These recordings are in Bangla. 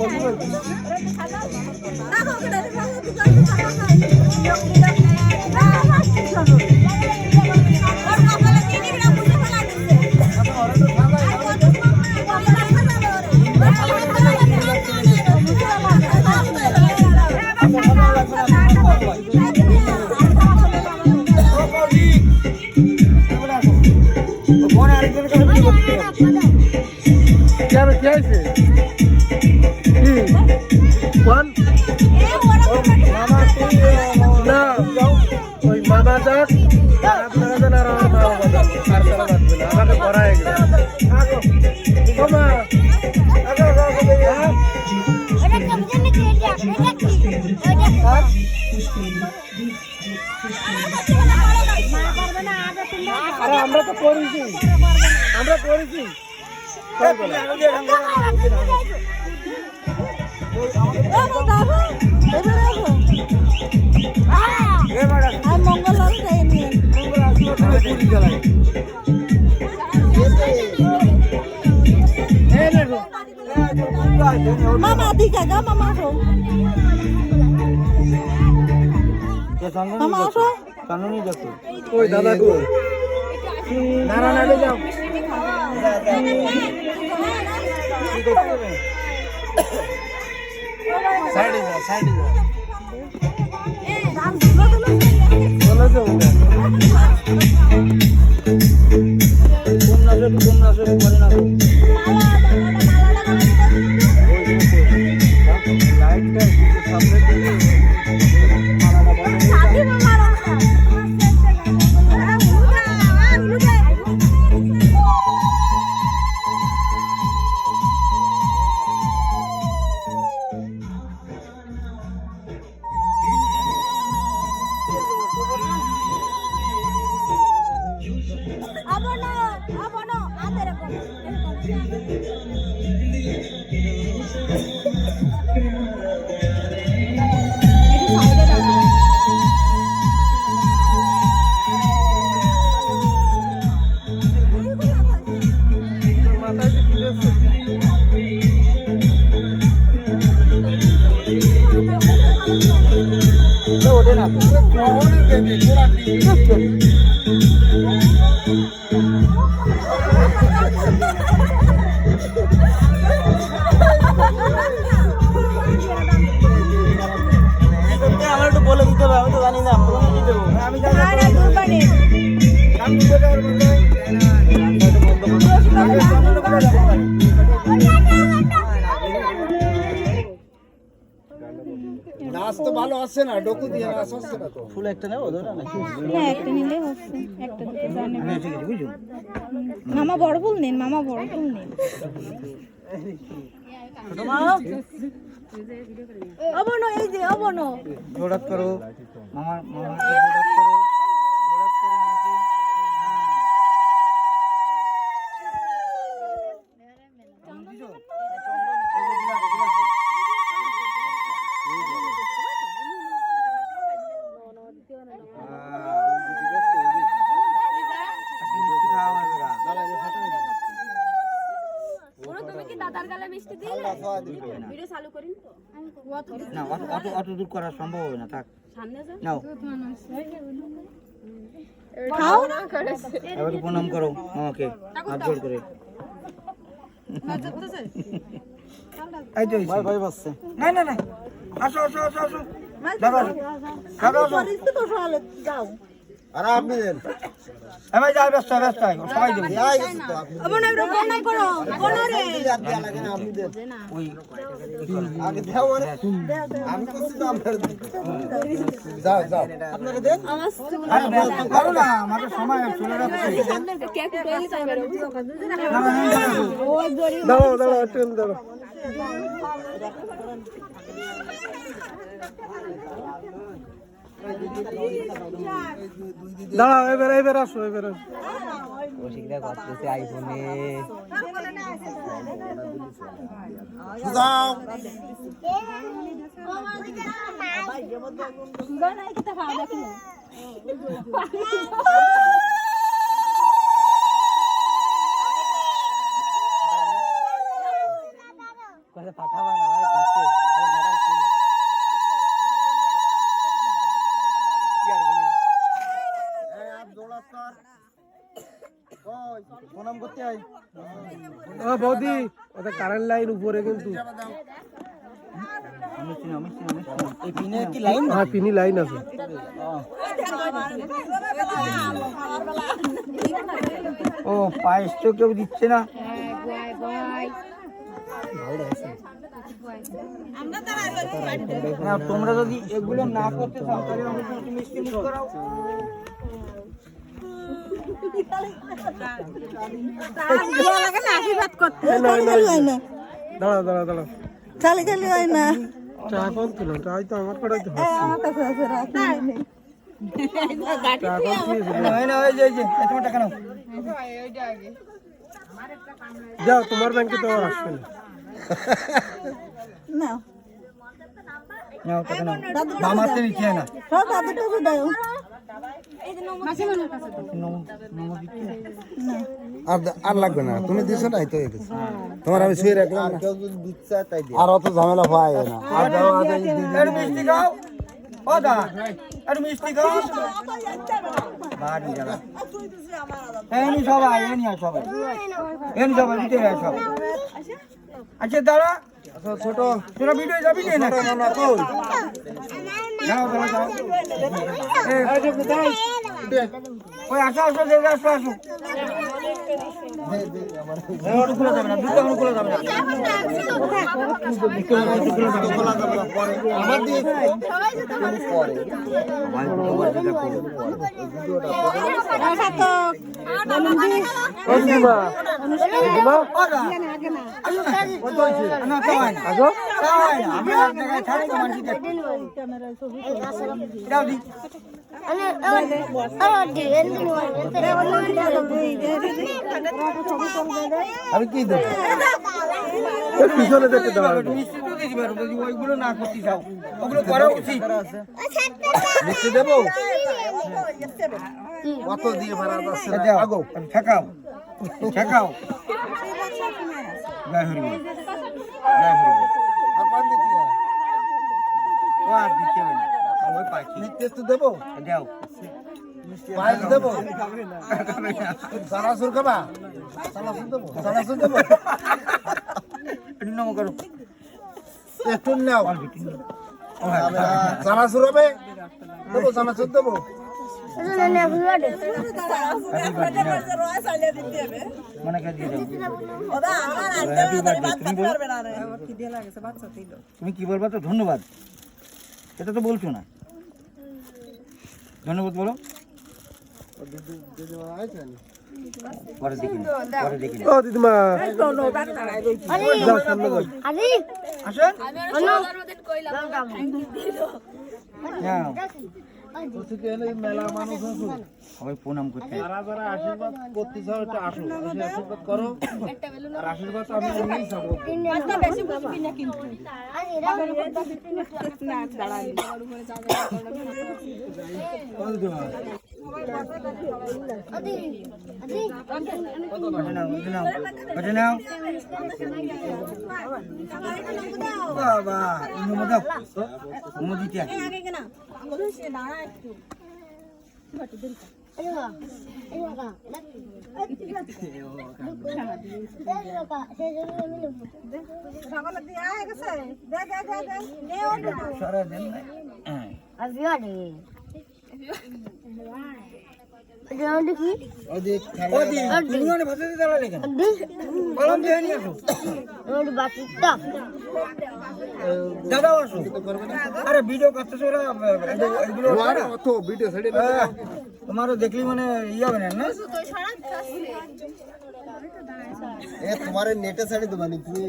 কেন আমরা তো করেছি আমরা করেছি গো। মামা দিকে যা মামা আসো মামা আসো ওই দাদা গো নারা নাড়ে যাও সাইডে যা সাইডে যা চলে যাও বলে দিতে হবে আমি তো জানি না বলে দিয়ে দেবো আমি জানি না। তো ভালো আসছে না ডকু দিয়ে না আসছে না তো ফুল একটা নাও ধরো নাকি হ্যাঁ একটা নিলে হচ্ছে একটা দুটো জানি আছে মামা বড় ফুল নিন মামা বড় ফুল নিন। ছোট মা অবনো এই যে অবনো জোড়াত করো। মামার মামা জোড়াত করো জোড়াত করো মামাকে হ্যাঁ না অত অত অত দূর করা সম্ভব হবে না থাক। নাও। খাও এবার প্রণাম করো মামাকে হাত জোড় করে। এই তো ভাই ভাই বাসছে না না না আসো আসো আসো আসো। দাদা দাদা আসো। তো যাও। আর আপনি দেন আমি যাই ব্যস্ত ব্যস্ত। সবাই দেবে। অবনো একটু বনাই করো বনো রে। আপনি দেন। ওই আগে দেও আরে আমি করছি তো আপনার যাও যাও। আপনাকে দেন। আরে ব্যস্ত করো না আমাদের সময় চলে যাচ্ছে। না, না, না, না, না। দাও দাও একটু দাও দাঁড়াও এবার এবার আসো এবার আসো বনাই কিটা খাওয়া দেখো পাঠাবা না প্রণাম করতে আই বৌদি ওটা কারেন্ট লাইন উপরে কিন্তু। হ্যাঁ লাইন আছে। ও পায়েস তো কেউ দিচ্ছে না। হ্যাঁ, তোমরা যদি এগুলো না করতে চাও মিষ্টি করাও। আশীর্বাদ করতে। হয় দাঁড়া দাঁড়া দাঁড়া খালি খালি হয় না চা কোন তুলো চা তো আমার কড়াই তো আমার কাছে আছে রাখি হয় যাও তোমার ব্যাংকে তো আসবে না না দাদু দাও নম- নম দিচ্ছে না। না আর আর লাগবে না তুমি দিছো নাই তো তোমার আমি শুয়ে রাখলাম আর অত ঝামেলা হয় না আর মিষ্টি খাও মিষ্টি খাও এনি সবাই এনি সবাই এনি সবাই ভিতরে আয় আচ্ছা দাঁড়া আচ্ছা, ছোট তোরা ভিডিও যাবি না না, না, যাও যাও যাও ওই আসো আসো দেখে আসো আসো দা আসো আমি কি দেবো? পিছনে দেখতে ওইগুলো না করতে চাও ওগুলো করা উচিত মিষ্টি দেবো? কত দিয়ে ভাড়া যাচ্ছে? আগো। ঠেকাও ঠেকাও। জয় হরি জয় হরি বল। আর পান দিতে হয়। ও আর দিতে হবে না। ওই পাখি। মিষ্টি একটু দেবো? দাও। পায়েস দেবো? চানাচুর খাবা? চানাচুর দেবো? চানাচুর দেবো? নম করো একটু নাও। চানাচুর হবে? দেবো চানাচুর দেবো। মনে করে দিয়ে তুমি কি বলবা তো? ধন্যবাদ। এটা তো বলছো না ধন্যবাদ বলো আসেন সবাই প্রণাম করতে। যারা যারা আশীর্বাদ করতে চাও একটু আসো। আশীর্বাদ করো। আর আশীর্বাদ আমি বাবা এই মোমো দাও মোমো দিতে আয়। সরা দেন না। হ্যাঁ। ওদিক ও দি, তুমি ওখানে ভাতে দিতে দাঁড়ালে কেন? কলম দিয়ে নিয়ে আসো। দাদাও আসো। দেখলি মানে ইয়ে হবে না তোমার নেটে ছেড়ে দেবা নি তুমি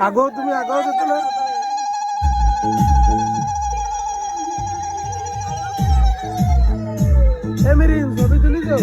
আগেও তুমি আগেও যেতে এমিরিন ছবি তুলি যাও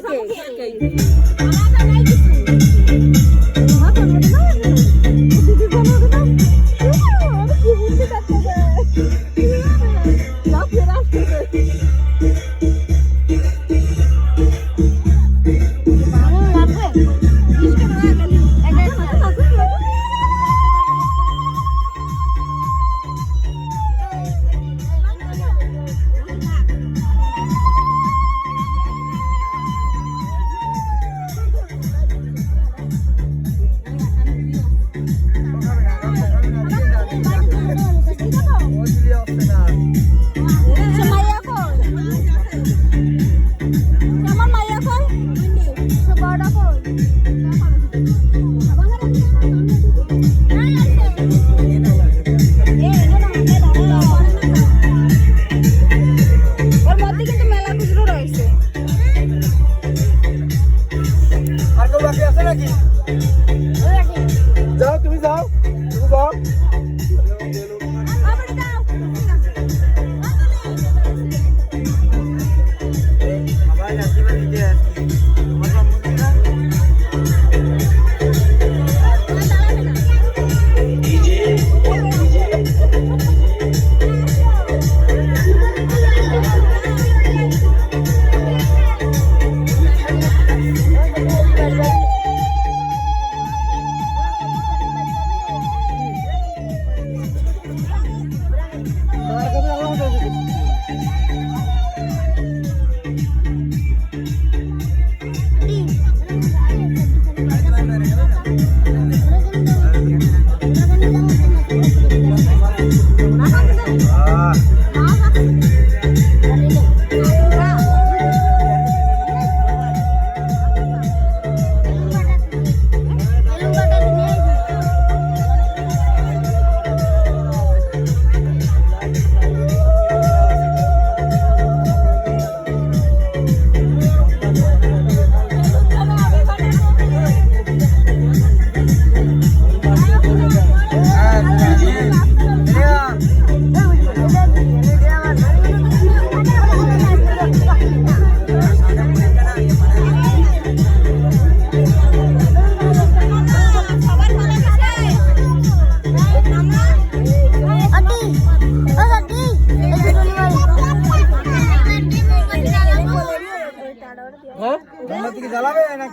કે કે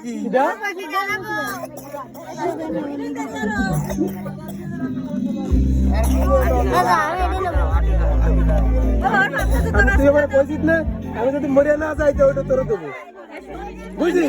পাখি তুই আমার কইছিস না আমি যদি মরিয়া না যাই তো ওটা তোর দেবো। বুঝলি?